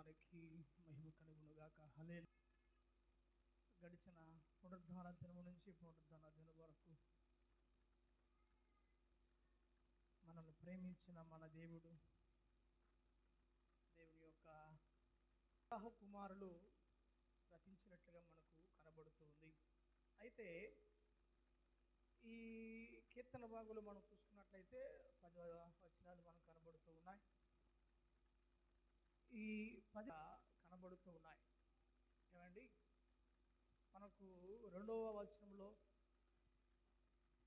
నామానికి మహిమ కలుగునుగాక. హలే గడిచిన పునరుద్ధాన దినము నుంచి పునరుద్ధాన దినం వరకు మనల్ని ప్రేమించిన మన దేవుడు దేవుని యొక్క వివాహ కుమారులు రచించినట్లుగా మనకు కనబడుతుంది. అయితే ఈ కీర్తన భాగులు మనం చూసుకున్నట్లయితే పది వచనాలు మనకు కనబడుతూ ఉన్నాయి. ఈ పది కనబడుతూ ఉన్నాయి. ఏమండి? మనకు రెండవ వచనంలో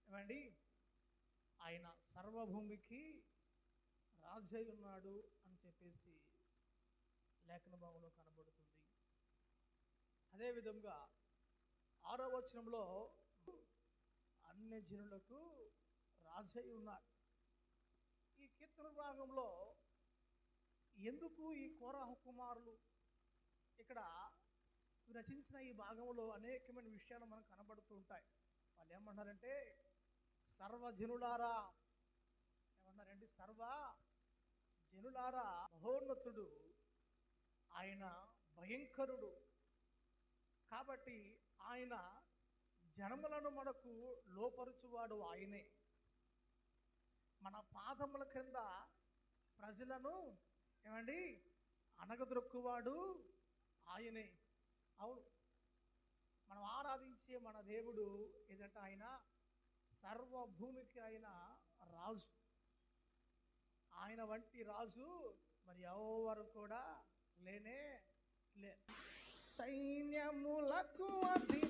ఏమండి? ఆయన సర్వభూమికి రాజై ఉన్నాడు అని చెప్పేసి లేఖన భావంలో కనబడుతుంది. అదేవిధంగా ఆరో వచనంలో అన్య జనులకు రాజై ఉన్నాడు. ఈ కీర్తన భాగంలో ఎందుకు ఈ కోరాహు కుమారులు? ఇక్కడ రచించిన ఈ భాగంలో అనేకమైన విషయాలు మనకు కనబడుతూ ఉంటాయి. వాళ్ళు ఏమంటారంటే సర్వజనులారా ఏమన్నారంటే సర్వ జనులారా మహోన్నతుడు ఆయన భయంకరుడు. కాబట్టి ఆయన జనములను మనకు లోపరుచువాడు ఆయనే. మన పాదముల క్రింద ప్రజలను ఏమండి? అనగదొక్కువాడు ఆయనే. అవును. మనం ఆరాధించే మన దేవుడు ఏదంటే ఆయన సర్వభూమికి ఆయన రాజు. ఆయన వంటి రాజు మరి ఎవరు కూడా లేనే లే. సైన్యములకు అది